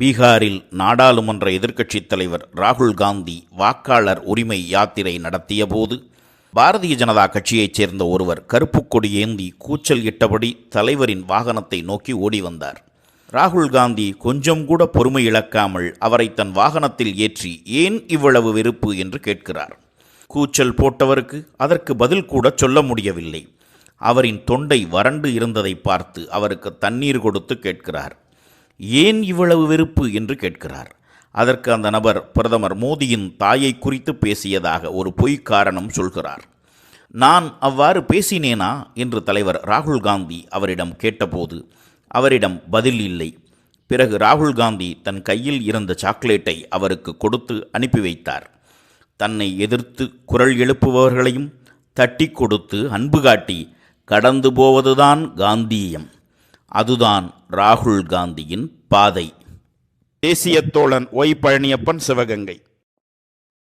பீகாரில் நாடாளுமன்ற எதிர்க்கட்சித் தலைவர் ராகுல் காந்தி வாக்காளர் உரிமை யாத்திரை நடத்தியபோது பாரதிய ஜனதா கட்சியைச் சேர்ந்த ஒருவர் கருப்புக் கொடி ஏந்தி கூச்சல் இட்டபடி தலைவரின் வாகனத்தை நோக்கி ஓடி வந்தார். ராகுல் காந்தி கொஞ்சம் கூட பொறுமை இழக்காமல் அவரை தன் வாகனத்தில் ஏற்றி ஏன் இவ்வளவு வெறுப்பு என்று கேட்கிறார். கூச்சல் போட்டவருக்கு அதற்கு பதில் கூட சொல்ல முடியவில்லை. அவரின் தொண்டை வறண்டு இருந்ததை பார்த்து அவருக்கு தண்ணீர் கொடுத்து கேட்கிறார். ஏன் இவ்வளவு வெறுப்பு என்று கேட்கிறார். அதற்கு அந்த நபர் பிரதமர் மோடியின் தாயை குறித்து பேசியதாக ஒரு பொய் காரணம் சொல்கிறார். நான் அவ்வாறு பேசினேனா? என்று தலைவர் ராகுல் காந்தி அவரிடம் கேட்டபோது அவரிடம் பதில் இல்லை. பிறகு ராகுல் காந்தி தன் கையில் இருந்த சாக்லேட்டை அவருக்கு கொடுத்து அனுப்பி வைத்தார். தன்னை எதிர்த்து குரல் எழுப்புபவர்களையும் தட்டி கொடுத்து அன்பு காட்டி கடந்து போவதுதான் காந்தியம். அதுதான் ராகுல் காந்தியின் பாதை. தேசிய தோழன் ஒய் பழனியப்பன் சிவகங்கை.